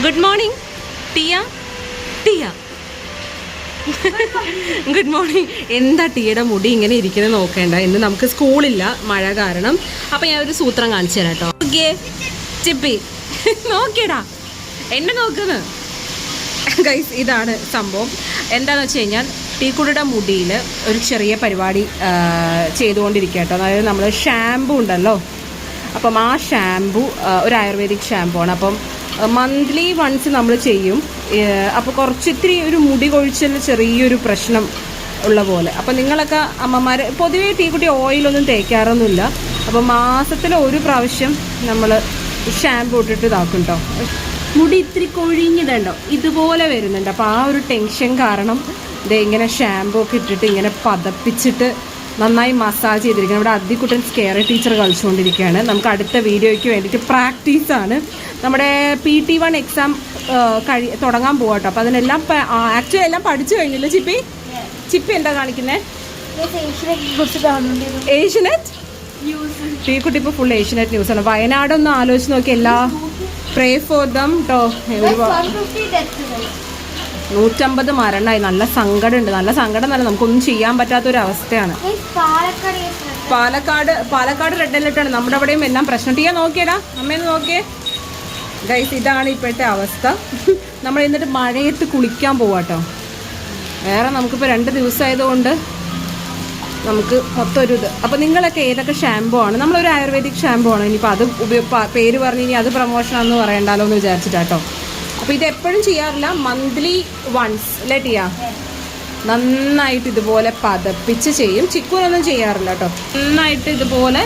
Good morning Tiya Tiya good morning എന്താ ടീയുടെ മുടി ഇങ്ങനെ ഇരിക്കുന്നത് നോക്കേണ്ട? ഇന്ന് നമുക്ക് സ്കൂളില്ല മഴ കാരണം. അപ്പം ഞാൻ ഒരു സൂത്രം കാണിച്ചു തരാം കേട്ടോ ഓക്കെ ചിപ്പി. നോക്കിയടാ. എന്നെ നോക്കുന്നു. ഗൈസ് ഇതാണ് സംഭവം. എന്താണെന്ന് വെച്ച് കഴിഞ്ഞാൽ ടീക്കുടിയുടെ മുടിയിൽ ഒരു ചെറിയ പരിപാടി ചെയ്തുകൊണ്ടിരിക്കുക കേട്ടോ അതായത് നമ്മൾ ഷാമ്പു ഉണ്ടല്ലോ. അപ്പം ആ ഷാമ്പു ഒരു ആയുർവേദിക് ഷാമ്പു ആണ്. അപ്പം മന്ത്ലി വൺസ് നമ്മൾ ചെയ്യും. അപ്പോൾ കുറച്ച് ഇത്തിരി ഒരു മുടി കൊഴിച്ചൽ ചെറിയൊരു പ്രശ്നം ഉള്ള പോലെ. അപ്പോൾ നിങ്ങളൊക്കെ അമ്മമാർ പൊതുവേ തീക്കുട്ടി ഓയിലൊന്നും തേക്കാറൊന്നുമില്ല. അപ്പോൾ മാസത്തിൽ ഒരു പ്രാവശ്യം നമ്മൾ ഷാമ്പു ഇട്ടിട്ട് ഇതാക്കും കേട്ടോ മുടി ഇത്തിരി കൊഴിഞ്ഞിതുണ്ടോ ഇതുപോലെ വരുന്നുണ്ട്. അപ്പോൾ ആ ഒരു ടെൻഷൻ കാരണം ഇതേ ഇങ്ങനെ ഷാമ്പു ഒക്കെ ഇട്ടിട്ട് ഇങ്ങനെ പതപ്പിച്ചിട്ട് നന്നായി മസാജ് ചെയ്തിരിക്കുന്നത് ഇവിടെ അദ്ദിക്കുട്ടൻ സ്കെയർ ടീച്ചർ കളിച്ചുകൊണ്ടിരിക്കുകയാണ്. നമുക്ക് അടുത്ത വീഡിയോയ്ക്ക് വേണ്ടിയിട്ട് പ്രാക്ടീസാണ് നമ്മുടെ പി ടി വൺ എക്സാം കഴി തുടങ്ങാൻ പോകട്ടോ അപ്പോൾ അതിനെല്ലാം ആക്ച്വലി എല്ലാം പഠിച്ചു കഴിഞ്ഞില്ല ചിപ്പി? ചിപ്പി എന്താ കാണിക്കുന്നത് ഏഷ്യനെറ്റ് ടീക്കുട്ടി ഇപ്പോൾ ഫുൾ ഏഷ്യനെറ്റ് ന്യൂസ് ആണ്. വയനാടൊന്ന് ആലോചിച്ച് നോക്കി എല്ലാ പ്രേ ഫോർ ദം കേട്ടോ ഒരുപാട് നൂറ്റമ്പത് മരണമായി. നല്ല സങ്കടമുണ്ട്. നല്ല സങ്കടം നല്ല നമുക്കൊന്നും ചെയ്യാൻ പറ്റാത്തൊരവസ്ഥയാണ്. പാലക്കാട് പാലക്കാട് റെഡ് അലർട്ടാണ് നമ്മുടെ അവിടെയും എല്ലാം പ്രശ്നം. ടീയാ നോക്കിയടാ. അമ്മേന്ന് നോക്കിയേ. ഗൈസ് ഇതാണ് ഇപ്പോഴത്തെ അവസ്ഥ. നമ്മൾ എന്നിട്ട് മഴയത്ത് കുളിക്കാൻ പോവാട്ടോ. വേറെ നമുക്കിപ്പോൾ രണ്ട് ദിവസമായതുകൊണ്ട് നമുക്ക് മൊത്തം ഒരു ഇത്. അപ്പോൾ നിങ്ങളൊക്കെ ഏതൊക്കെ ഷാമ്പു ആണ്? നമ്മളൊരു ആയുർവേദിക് ഷാമ്പു ആണ്? ഇനിയിപ്പോൾ അത് ഉപയോഗ പേര് പറഞ്ഞ് ഇനി അത് പ്രൊമോഷനാണെന്ന് പറയണ്ടല്ലോ എന്ന് വിചാരിച്ചിട്ടാട്ടോ. അപ്പോൾ ഇത് എപ്പോഴും ചെയ്യാറില്ല. മന്ത്ലി വൺസ് അല്ലേ ടിയാ? നന്നായിട്ട് ഇതുപോലെ പതപ്പിച്ച് ചെയ്യും. ചിക്കുനൊന്നും ചെയ്യാറില്ല കേട്ടോ നന്നായിട്ട് ഇതുപോലെ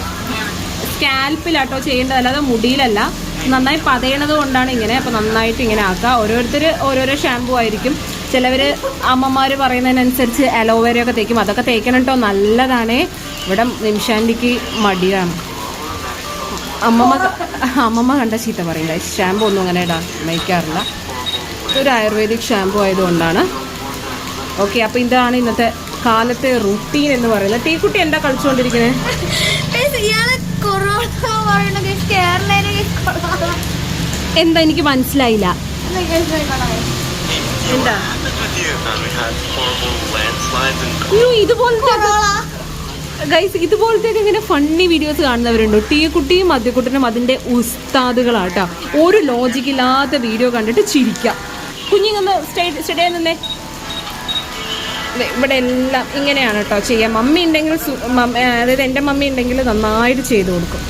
സ്കാൽപ്പിലാട്ടോ ചെയ്യേണ്ടത് അല്ലാതെ മുടിയിലല്ല. നന്നായി പതയണത് കൊണ്ടാണ് ഇങ്ങനെ അപ്പോൾ നന്നായിട്ട് ഇങ്ങനെ ആക്കുക. ഓരോരുത്തർ ഓരോരോ ഷാമ്പു ആയിരിക്കും. ചിലവർ അമ്മമാർ പറയുന്നതിനനുസരിച്ച് അലോവേരയൊക്കെ തേക്കും. അതൊക്കെ തേക്കണം കേട്ടോ നല്ലതാണേ. ഇവിടെ നിമിഷാന്റിക്ക് മടിയാണ്. അമ്മമ്മ അമ്മമ്മ കണ്ട ചീത്ത പറയില്ല ഷാമ്പു ഒന്നും അങ്ങനെ ഇടാൻ വയ്ക്കാറില്ല. ഒരു ആയുർവേദിക് ഷാമ്പു ആയതുകൊണ്ടാണ്. ഓക്കെ അപ്പോൾ ഇതാണ് ഇന്നത്തെ കാലത്തെ റുട്ടീൻ എന്ന് പറയുന്നത്. ടീക്കുട്ടി എന്താ കളിച്ചുകൊണ്ടിരിക്കുന്നത് എന്താ എനിക്ക് മനസ്സിലായില്ല. എന്താ ഇതുപോലത്തെ ഗൈസ് ഇതുപോലത്തെ ഇങ്ങനെ ഫണ്ണി വീഡിയോസ് കാണുന്നവരുണ്ടോ. ടീക്കുട്ടിയും മദ്യക്കുട്ടനും അതിന്റെ ഉസ്താദുകളാട്ടോ. ഒരു ലോജിക് ഇല്ലാത്ത വീഡിയോ കണ്ടിട്ട് ചിരിക്കാം. കുഞ്ഞിങ്ങൊന്ന് സ്റ്റേ സ്റ്റഡേ നിന്നേ. ഇവിടെ എല്ലാം ഇങ്ങനെയാണ് കേട്ടോ ചെയ്യാം. മമ്മി ഉണ്ടെങ്കിൽ അതായത് എന്റെ മമ്മി ഉണ്ടെങ്കിൽ നന്നായിട്ട് ചെയ്തു കൊടുക്കും.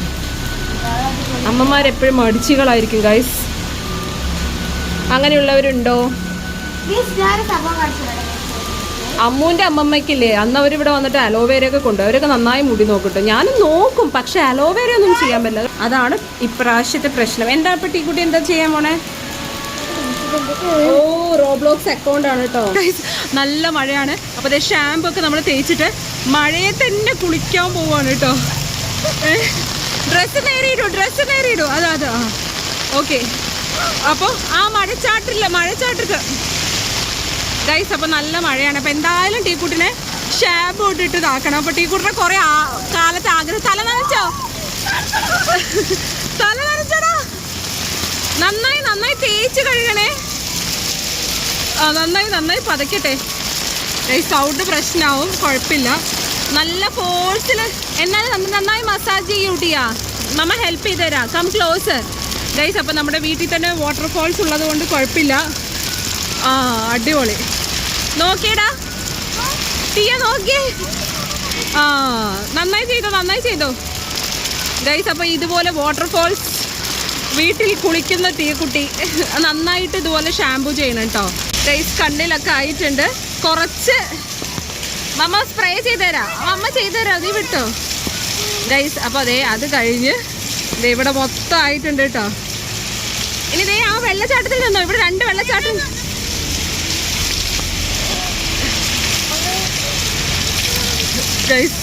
അമ്മമാരെപ്പോഴും മടിച്ചുകളായിരിക്കും ഗൈസ് അങ്ങനെയുള്ളവരുണ്ടോ? സംഭവം കാണിച്ചു അമ്മൂന്റെ അമ്മമ്മയ്ക്കില്ലേ അന്ന് അവരിവിടെ വന്നിട്ട് അലോവേര ഒക്കെ കൊണ്ട് അവരൊക്കെ നന്നായി മുടി നോക്കട്ടെ. ഞാനും നോക്കും പക്ഷെ അലോവേര ഒന്നും ചെയ്യാൻ പറ്റില്ല. അതാണ് ഇപ്രാവശ്യത്തെ പ്രശ്നം. എന്താ ഇപ്പൊ ടീക്കുട്ടി എന്താ ചെയ്യാൻ പോണേ? ഓ റോബ്ലോക്സ് അക്കൗണ്ട് ആണ് കേട്ടോ നല്ല മഴയാണ്. അപ്പൊ ദേ ഷാമ്പു ഒക്കെ നമ്മൾ തേച്ചിട്ട് മഴയെ തന്നെ കുളിക്കാൻ പോവാണ് കേട്ടോ ഡ്രസ്സ് നേരിയിടും ഡ്രസ്സ് നേരിയിടും അതാ അതാ. ഓക്കെ അപ്പോൾ ആ മഴച്ചാട്ടില്ല മഴച്ചാട്ടത്ത് ഗൈസ് അപ്പൊ നല്ല മഴയാണ്. അപ്പൊ എന്തായാലും ടീക്കൂട്ടിനെ ഷാബ് ഇട്ടിട്ട് ഇതാക്കണം. അപ്പൊ ടീക്കുട്ടിനെ കുറേ കാലത്ത് ആഗ്രഹം തല നനച്ചോ? തല നനച്ചടാ. നന്നായി നന്നായി തേച്ച് കഴുകണേ. ആ നന്നായി നന്നായി പതക്കട്ടെ. ഈ സൗണ്ട് പ്രശ്നമാവും കുഴപ്പമില്ല നല്ല ഫോഴ്സിൽ എന്നാലും നമ്മൾ നന്നായി മസാജ് ചെയ്യൂട്ടിയാ നമ്മ ഹെൽപ്പ് ചെയ്ത് തരാം. കം ക്ലോസ് ഗൈസ് അപ്പം നമ്മുടെ വീട്ടിൽ തന്നെ വാട്ടർഫോൾസ് ഉള്ളത് കൊണ്ട് കുഴപ്പമില്ല ആ അടിപൊളി. നോക്കിയടാ. തീയ നോക്കിയേ. ആ നന്നായി ചെയ്തോ നന്നായി ചെയ്തോ. ഗൈസ് അപ്പോൾ ഇതുപോലെ വാട്ടർഫോൾസ് വീട്ടിൽ കുളിക്കുന്ന തീക്കുട്ടി നന്നായിട്ട് ഇതുപോലെ ഷാമ്പു ചെയ്യണം കേട്ടോ ഗൈസ് കണ്ണിലൊക്കെ ആയിട്ടുണ്ട്. കുറച്ച് മമ്മ സ്പ്രേ ചെയ്തുതരാം. മമ്മ ചെയ്തുതരാം നീ വിട്ടോ. ഗൈസ് അപ്പോൾ അതെ അത് കഴിഞ്ഞ് ഇവിടെ മൊത്തം ആയിട്ടുണ്ട് കേട്ടോ ഇനി ദേ ആ വെള്ളച്ചാട്ടത്തിൽ നിന്നോ ഇവിടെ രണ്ട് വെള്ളച്ചാട്ടം. ഗൈസ്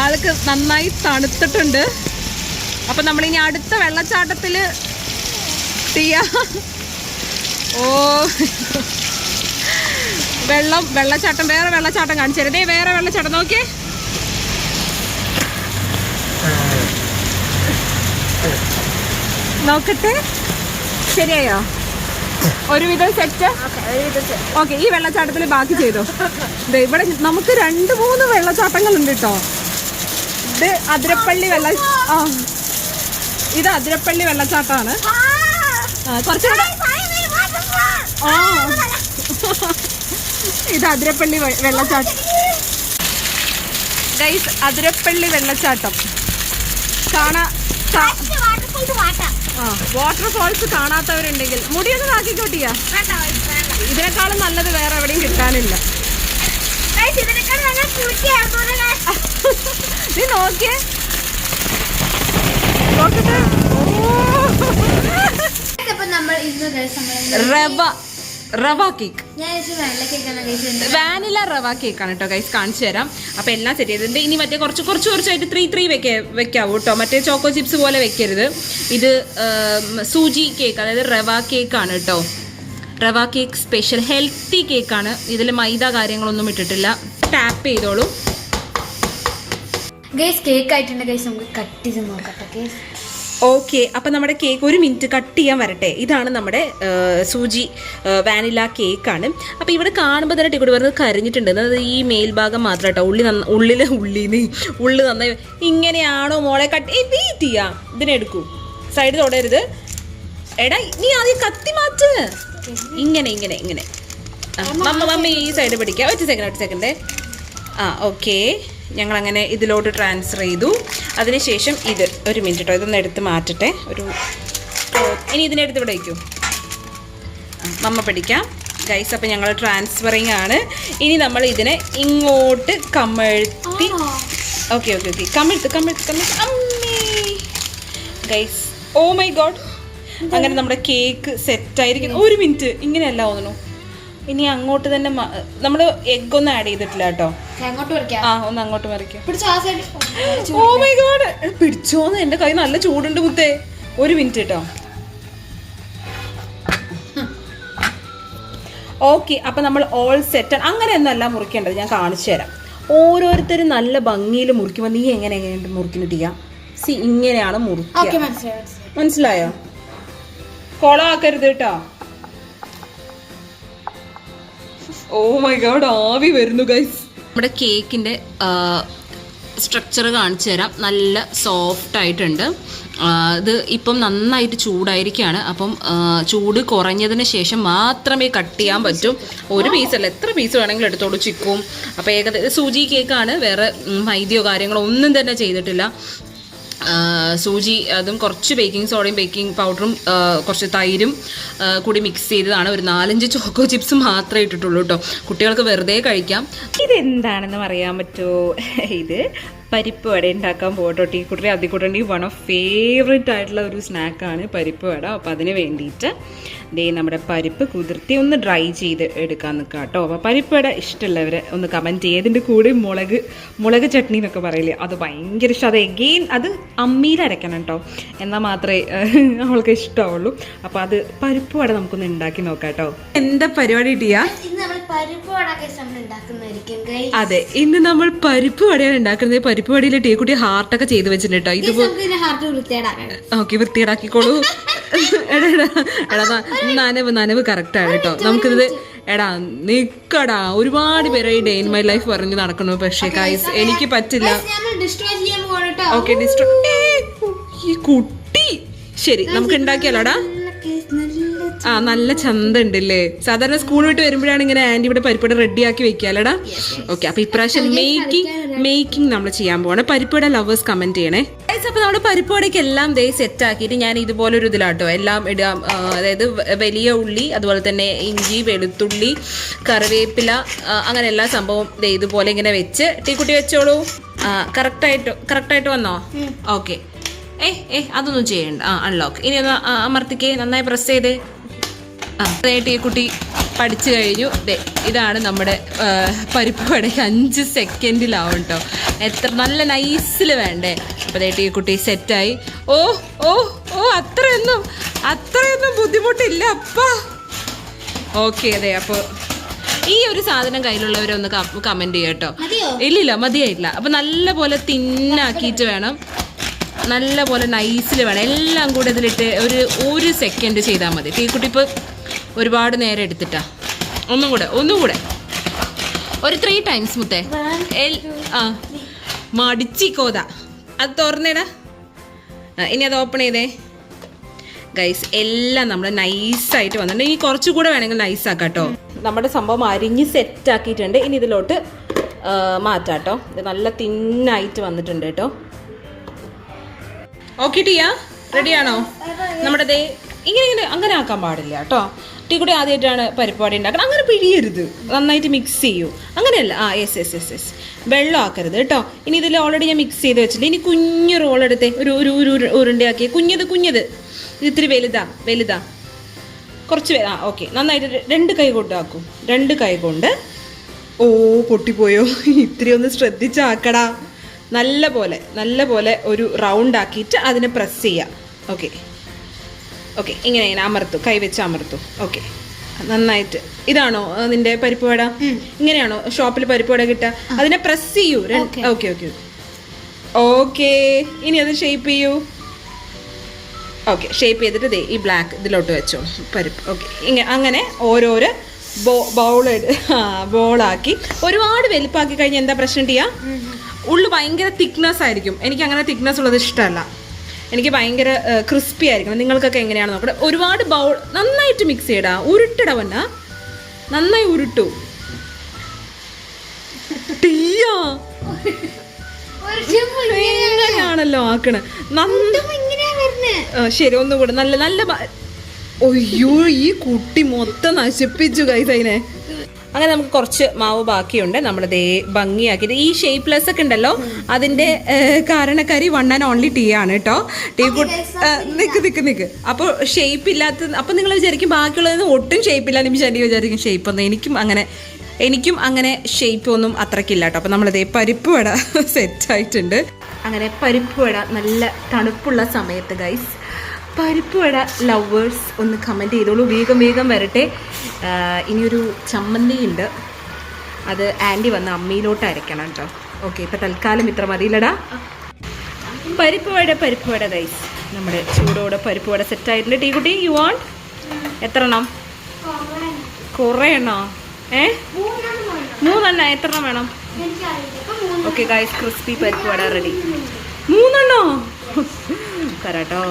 ആൾക്ക് നന്നായി തണുത്തിട്ടുണ്ട്. അപ്പൊ നമ്മളിനി അടുത്ത വെള്ളച്ചാട്ടത്തിൽ തീയ ഓ. വെള്ളം വെള്ളച്ചാട്ടം വേറെ വെള്ളച്ചാട്ടം കാണിച്ചേ വേറെ വെള്ളച്ചാട്ടം നോക്കിയേ. നോക്കട്ടെ. ശരിയായോ? ഒരുവിധം സെറ്റ് ഓക്കെ ഈ വെള്ളച്ചാട്ടത്തിൽ ബാക്കി ചെയ്തോ? ഇവിടെ നമുക്ക് രണ്ട് മൂന്ന് വെള്ളച്ചാട്ടങ്ങളുണ്ട് കേട്ടോ ഇത് അതിരപ്പള്ളി വെള്ള ആ. ഇത് അതിരപ്പള്ളി വെള്ളച്ചാട്ടമാണ് ആ, കുറച്ചുകൂടെ ആ. ഇത് അതിരപ്പള്ളി വെള്ളച്ചാട്ടം. ഗൈസ് അതിരപ്പള്ളി വെള്ളച്ചാട്ടം. കാണാ കാ- ഫോൾസ് വാട്ടർഫോൾസ് കാണാത്തവരുണ്ടെങ്കിൽ മുടിയൊന്ന് ആക്കിക്കോട്ടിയാ ഇതിനേക്കാളും നല്ലത് വേറെ എവിടെയും കിട്ടാനില്ല. നീ നോക്കിയേ. നോക്കട്ടെ. റവ. Rava cake. Vanilla rava cake ആണ് കേട്ടോ ഗൈസ് കാണിച്ചു തരാം. അപ്പൊ എല്ലാം സെറ്റ് ചെയ്തിട്ടുണ്ട്. ഇനി മറ്റേ കുറച്ച് കുറച്ച് കുറച്ചായിട്ട് ത്രീ ത്രീ വെക്ക വെക്കാവൂ കേട്ടോ. മറ്റേ ചോക്കോ ചിപ്സ് പോലെ വെക്കരുത്. ഇത് സൂചി കേക്ക് അതായത് റവ കേക്ക് ആണ് കേട്ടോ. റവ കേക്ക് സ്പെഷ്യൽ ഹെൽത്തി കേക്കാണ്. ഇതിൽ മൈദ കാര്യങ്ങളൊന്നും ഇട്ടിട്ടില്ല. ടാപ്പ് ചെയ്തോളൂ. ഗൈസ് കേക്ക് ആയിട്ടുണ്ട് ഗൈസ് നമുക്ക് കട്ട് ചെയ്ത് നോക്കട്ടെ ഗൈസ് ഓക്കെ അപ്പം നമ്മുടെ കേക്ക് ഒരു മിനിറ്റ് കട്ട് ചെയ്യാൻ വരട്ടെ. ഇതാണ് നമ്മുടെ സൂചി വാനില കേക്കാണ് അപ്പോൾ ഇവിടെ കാണുമ്പോൾ തന്നെ ടിക്കറ്റ് വരുന്നത് കരിഞ്ഞിട്ടുണ്ട്. അതായത് ഈ മേൽഭാഗം മാത്രം കേട്ടോ ഉള്ളി നന്ന ഉള്ളിൽ ഉള്ളിന്ന് ഉള്ളി നന്നായി. ഇങ്ങനെയാണോ മോളെ കട്ട് വെയിറ്റ് ചെയ്യാം. ഇതിനെടുക്കൂ സൈഡ് തൊടരുത്. എടാ നീ ആദ്യം കത്തി മാറ്റ്. ഇങ്ങനെ ഇങ്ങനെ ഇങ്ങനെ. മമ്മ മമ്മ ഈ സൈഡ് പിടിക്കാം. ഒറ്റ സെക്കൻഡ് ഒറ്റ സെക്കൻഡ് ആ ഓക്കെ ഞങ്ങൾ അങ്ങനെ ഇതിലോട്ട് ട്രാൻസ്ഫർ ചെയ്തു. അതിനുശേഷം ഇത് ഒരു മിനിറ്റ് കേട്ടോ ഇതൊന്ന് എടുത്ത് മാറ്റട്ടെ. ഒരു. ഇനി ഇതിനെടുത്ത് ഇവിടെ വയ്ക്കൂ. മമ്മ പിടിക്കാം ഗൈസ് അപ്പം ഞങ്ങൾ ട്രാൻസ്ഫറിങ് ആണ്. ഇനി നമ്മൾ ഇതിനെ ഇങ്ങോട്ട് കമഴ്ത്തി ഓക്കെ ഓക്കെ ഓക്കെ കമിഴ്ത്ത് കമിഴ്ത്ത് കമിഴ്ത്ത്. അമ്മേ! ഗൈസ് ഓ മൈ ഗോഡ് അങ്ങനെ നമ്മുടെ കേക്ക് സെറ്റ് ആയിരിക്കുന്നു. ഒരു മിനിറ്റ് ഇങ്ങനെയല്ല തോന്നുന്നു. ഇനി അങ്ങോട്ട് തന്നെ നമ്മൾ എഗ് ഒന്നും ആഡ് ചെയ്തിട്ടില്ല കേട്ടോ. ഒന്ന് അങ്ങോട്ട് വരയ്ക്കാം. Oh my God. പിടിച്ചോന്ന് എന്റെ കൈ നല്ല ചൂടുണ്ട് മുത്തേ. ഒരു മിനിറ്റ് കേട്ടോ. ഓക്കെ അപ്പൊ നമ്മൾ ഓൾ സെറ്റ് അങ്ങനെ ഒന്നല്ല മുറിക്കേണ്ടത്. ഞാൻ കാണിച്ചു തരാം. ഓരോരുത്തരും നല്ല ഭംഗിയിൽ മുറിക്കുമ്പോൾ നീ എങ്ങനെ എങ്ങനെ മുറിക്കുന്നിട്ടിയ സി ഇങ്ങനെയാണ് മുറിക്കുക. മനസ്സിലായോ കൊളമാക്കരുത് കേട്ടോ. ഓ മൈ ഗോഡ് ആവി വരുന്നു ഗൈസ് നമ്മുടെ കേക്കിന്റെ സ്ട്രക്ചർ കാണിച്ചു തരാം. നല്ല സോഫ്റ്റ് ആയിട്ടുണ്ട്. ഇത് ഇപ്പം നന്നായിട്ട് ചൂടായിരിക്കുകയാണ് അപ്പം ചൂട് കുറഞ്ഞതിന് ശേഷം മാത്രമേ കട്ട് ചെയ്യാൻ പറ്റും. ഒരു പീസല്ല എത്ര പീസ് വേണമെങ്കിലും എടുത്തോളൂ ചിക്കും. അപ്പോൾ ഏകദേശം സൂചി കേക്കാണ് വേറെ മൈദയോ കാര്യങ്ങളോ ഒന്നും തന്നെ ചെയ്തിട്ടില്ല. സൂചി അതും കുറച്ച് ബേക്കിംഗ് സോഡയും ബേക്കിംഗ് പൗഡറും കുറച്ച് തൈരും കൂടി മിക്സ് ചെയ്തതാണ്. ഒരു നാലഞ്ച് ചോക്കോ ചിപ്സ് മാത്രമേ ഇട്ടിട്ടുള്ളൂ കേട്ടോ കുട്ടികൾക്ക് വെറുതെ കഴിക്കാം. ഇതെന്താണെന്ന് പറയാൻ പറ്റുമോ? ഇത് പരിപ്പ് വട ഉണ്ടാക്കാൻ പോകട്ടോ. ടീ കുട്ടി അതിക്കൂട്ടണ്ടി വൺ ഓഫ് ഫേവറേറ്റ് ആയിട്ടുള്ള ഒരു സ്നാക്കാണ് പരിപ്പ് വട. അപ്പോൾ അതിന് വേണ്ടിയിട്ട് ദേ നമ്മുടെ പരിപ്പ് കുതിർത്തി ഒന്ന് ഡ്രൈ ചെയ്ത് എടുക്കാൻ നിൽക്കുക കേട്ടോ അപ്പോൾ പരിപ്പ് വട ഇഷ്ടമുള്ളവർ ഒന്ന് കമന്റ് ചെയ്യുക ഇതിന്റെ കൂടെ മുളക് മുളക് ചട്നി എന്നൊക്കെ പറയില്ലേ? അത് ഭയങ്കര ഇഷ്ടം. അത് എഗെയിൻ അത് അമ്മിയിൽ അരയ്ക്കണം കേട്ടോ എന്നാൽ മാത്രമേ അവൾക്ക് ഇഷ്ടമാവുള്ളൂ അപ്പോൾ അത് പരിപ്പ് വട നമുക്കൊന്ന് ഉണ്ടാക്കി നോക്കാം കേട്ടോ എന്താ പരിപാടി ഇട്ടിയാ ഇന്ന് നമ്മൾ പരിപ്പ് വട ഗൈസ് നമ്മൾ ഉണ്ടാക്കുന്നതായിരിക്കും ഗൈസ് അതെ ഇന്ന് നമ്മൾ പരിപ്പ് വടയാണ് ഉണ്ടാക്കുന്നത്. പരിപ്പ് വടയിൽ ടീക്കുട്ടി ഹാർട്ടൊക്കെ ചെയ്ത് വെച്ചിട്ടുണ്ട് കേട്ടോ ഓക്കെ വൃത്തിയേടാക്കിക്കോളൂ എടാ എടാ നനവ് നനവ് കറക്റ്റ് ആണ് കേട്ടോ നമുക്കിത് എടാ നിക്കടാ. ഒരുപാട് പേര് ഈ ഡേ ഇൻ മൈ ലൈഫ് പറഞ്ഞ് നടക്കുന്നു പക്ഷേ കൈസ് എനിക്ക് പറ്റില്ല. ഓക്കെ ഡിസ്ട്രോ ഈ കുട്ടി. ശരി നമുക്ക് ഉണ്ടാക്കിയാലോടാ. ആ നല്ല ചന്ത ഉണ്ടല്ലേ സാധാരണ സ്കൂൾ വിട്ട് വരുമ്പോഴാണ് ഇങ്ങനെ ആന്റി ഇവിടെ പരിപ്പട റെഡിയാക്കി വെക്കാലടാ ഓക്കെ അപ്പൊ ഇപ്രാവശ്യം മേക്കിംഗ് മേക്കിംഗ് നമ്മൾ ചെയ്യാൻ പോവാണ്. പരിപ്പട ലവേഴ്സ് കമന്റ് ചെയ്യണേ. അപ്പൊ നമ്മുടെ പരിപ്പടയ്ക്ക് എല്ലാം ദേ സെറ്റ് ആക്കിയിട്ട് ഞാൻ ഇതുപോലെ ഒരു ഇതിലാട്ടോ. എല്ലാം ഇടാം. അതായത് വലിയ ഉള്ളി അതുപോലെ തന്നെ ഇഞ്ചി വെളുത്തുള്ളി കറിവേപ്പില അങ്ങനെ എല്ലാ സംഭവം ദേ ഇതുപോലെ ഇങ്ങനെ വെച്ച് ടീക്കുട്ടി വെച്ചോളൂ. കറക്റ്റായിട്ട് കറക്റ്റായിട്ട് വന്നോ? ഓക്കെ ഏ ഏ അതൊന്നും ചെയ്യണ്ട. ആ അൺലോക്ക് ഇനി ഒന്ന് അമർത്തിക്കേ. നന്നായി പ്രസ് ചെയ്തേ. അതായിട്ട് ഈ കുട്ടി പഠിച്ചു കഴിഞ്ഞു. ഇതാണ് നമ്മുടെ പരിപ്പ് വടയ്ക്ക് അഞ്ച് സെക്കൻഡിലാവും കേട്ടോ എത്ര നല്ല നൈസിൽ വേണ്ടേ. അപ്പോൾ അതായിട്ട് ഈ കുട്ടി സെറ്റായി. ഓ ഓ ഓ അത്രയൊന്നും അത്രയൊന്നും ബുദ്ധിമുട്ടില്ല. അപ്പാ. ഓക്കെ അതെ അപ്പോൾ ഈ ഒരു സാധനം കയ്യിലുള്ളവരൊന്ന് കമന്റ് ചെയ്യാം കേട്ടോ ഇല്ലില്ല മതിയായില്ല അപ്പോൾ നല്ല പോലെ തിന്നാക്കിയിട്ട് വേണം. നല്ല പോലെ നൈസിൽ വേണം. എല്ലാം കൂടെ ഇതിലിട്ട് ഒരു ഒരു സെക്കൻഡ് ചെയ്താൽ മതി. ടീക്കുട്ടി ഇപ്പോൾ ഒരുപാട് നേരം എടുത്തിട്ടാ. ഒന്നും കൂടെ ഒന്നും കൂടെ. ഒരു ത്രീ ടൈംസ് മുത്തേ. ആ മടിച്ചിക്കോത അത് തുറന്നേടാ. ഇനി അത് ഓപ്പൺ ചെയ്തേ. ഗൈസ് എല്ലാം നമ്മൾ നൈസായിട്ട് വന്നിട്ടുണ്ട്. ഇനി കുറച്ചുകൂടെ വേണമെങ്കിൽ നൈസാക്കാം കേട്ടോ നമ്മുടെ സംഭവം അരിഞ്ഞ് സെറ്റ് ആക്കിയിട്ടുണ്ട്. ഇനി ഇതിലോട്ട് മാറ്റാം കേട്ടോ ഇത് നല്ല തിന്നായിട്ട് വന്നിട്ടുണ്ട് കേട്ടോ. ഓക്കെ ടിയ? റെഡിയാണോ നമ്മുടെ ദേ ഇങ്ങനെ ഇങ്ങനെ അങ്ങനെ ആക്കാൻ പാടില്ല കേട്ടോ. ടീ കൂടി ആദ്യമായിട്ടാണ് പരിപാടി ഉണ്ടാക്കണം അങ്ങനെ പിഴിയരുത്. നന്നായിട്ട് മിക്സ് ചെയ്യൂ. അങ്ങനെയല്ല. ആ യെസ് യെസ് യെസ് യെസ് വെള്ളം ആക്കരുത് കേട്ടോ. ഇനി ഇതിൽ ഓൾറെഡി ഞാൻ മിക്സ് ചെയ്ത് വെച്ചിട്ടുണ്ട്. ഇനി കുഞ്ഞ് റോൾ എടുത്തേ ഒരു ഒരു ഒരു ഉരുണ്ടി ഉരുണ്ടയാക്കി കുഞ്ഞത് കുഞ്ഞത്. ഇത് ഇത്തിരി വലുതാ വലുതാ. കുറച്ച് വേ- ആ ഓക്കെ നന്നായിട്ട് രണ്ട് കൈ കൊണ്ട് ആക്കും. രണ്ട് കൈ കൊണ്ട്. ഓ പൊട്ടിപ്പോയോ? ഇത്തിരി ഒന്ന് ശ്രദ്ധിച്ചാക്കടാ. നല്ല പോലെ നല്ല പോലെ ഒരു റൗണ്ട് ആക്കിയിട്ട് അതിനെ പ്രസ് ചെയ്യാം. ഓക്കെ ഓക്കെ ഇങ്ങനെ ഇങ്ങനെ അമർത്തു കൈ വെച്ച് അമർത്തു. ഓക്കെ നന്നായിട്ട്. ഇതാണോ നിന്റെ പരിപ്പ് വട? ഇങ്ങനെയാണോ ഷോപ്പിൽ പരിപ്പ് വട കിട്ടുക? അതിനെ പ്രസ് ചെയ്യൂ ഓക്കെ. Okay okay okay. ഇനി അത് ഷേപ്പ് ചെയ്യൂ. ഓക്കെ ഷേപ്പ് ചെയ്തിട്ട് ദേ ഈ ബ്ലാക്ക് ഇതിലോട്ട് വെച്ചോ പരിപ്പ്. ഓക്കെ ഇങ്ങനെ അങ്ങനെ ഓരോരോ ബോ ബൗൾ ബോളാക്കി ഒരുപാട് വലുപ്പാക്കി കഴിഞ്ഞാൽ എന്താ പ്രശ്നം ചെയ്യുക ഉള്ളു ഭയങ്കര തിക്നെസ് ആയിരിക്കും. എനിക്ക് അങ്ങനെ തിക്നെസ് ഉള്ളത് ഇഷ്ടമല്ല എനിക്ക് ഭയങ്കര ക്രിസ്പി ആയിരിക്കണം. നിങ്ങൾക്കൊക്കെ എങ്ങനെയാണ് നോക്കട്ടെ. ഒരുപാട് ബൗൾ നന്നായിട്ട് മിക്സ് ചെയ്യടാ. ഉരുട്ടിടവന്ന നന്നായി ഉരുട്ടു. ടീയാ? എങ്ങനെയാണല്ലോ ആക്കണ? ശരി ഒന്നുകൂടെ. നല്ല നല്ല അയ്യോ ഒയ്യോ ഈ കുട്ടി മൊത്തം നശിപ്പിച്ചു കൈ അതിനെ അങ്ങനെ നമുക്ക് കുറച്ച് മാവ് ബാക്കിയുണ്ട്. നമ്മൾ ദേ ഭംഗിയാക്കിയിട്ട് ഈ ഷേപ്പ്ലെസ് ഒക്കെ ഉണ്ടല്ലോ. അതിന്റെ കാരണക്കാരി വൺ ആൻഡ് ഓൺലി ടീ ആണ് കേട്ടോ ടീ നിക്ക് നിക്ക് നിക്ക്. അപ്പോൾ ഷേപ്പ് ഇല്ലാത്ത അപ്പൊ നിങ്ങൾ വിചാരിക്കും ബാക്കിയുള്ളതിന് ഒട്ടും ഷേപ്പ് ഇല്ല നിമിഷം എനിക്ക് വിചാരിക്കും ഷേപ്പ് ഒന്നും. എനിക്കും അങ്ങനെ എനിക്കും അങ്ങനെ ഷേപ്പ് ഒന്നും അത്രക്കില്ല കേട്ടോ അപ്പൊ നമ്മളിതേ പരിപ്പ് വട സെറ്റ് ആയിട്ടുണ്ട്. അങ്ങനെ പരിപ്പ് വട നല്ല തണുപ്പുള്ള സമയത്ത് ഗൈസ് പരിപ്പ് വട ലവേഴ്സ് ഒന്ന് കമന്റ് ചെയ്തോളൂ. വേഗം വേഗം വരട്ടെ. ഇനിയൊരു ചമ്മന്തി ഉണ്ട് അത് ആന്റി വന്ന് അമ്മയിലോട്ട് അരയ്ക്കണം കേട്ടോ ഓക്കെ ഇപ്പം തൽക്കാലം ഇത്ര മതിയില്ലടാ. പരിപ്പ് വട പരിപ്പ് വട ഗൈസ് നമ്മുടെ ചൂടോടെ പരിപ്പ് വട സെറ്റ് ആയിട്ടുണ്ട്. ടീ കുട്ടി യു വാണ്ട് എത്ര എണ്ണം? കുറേ എണ്ണോ ഏ? മൂന്നെണ്ണം. എത്ര എണ്ണം വേണം? ഓക്കെ ഗൈസ് ക്രിസ്പി പരിപ്പ് വട റെഡി മൂന്നെണ്ണോ? തരാട്ടോ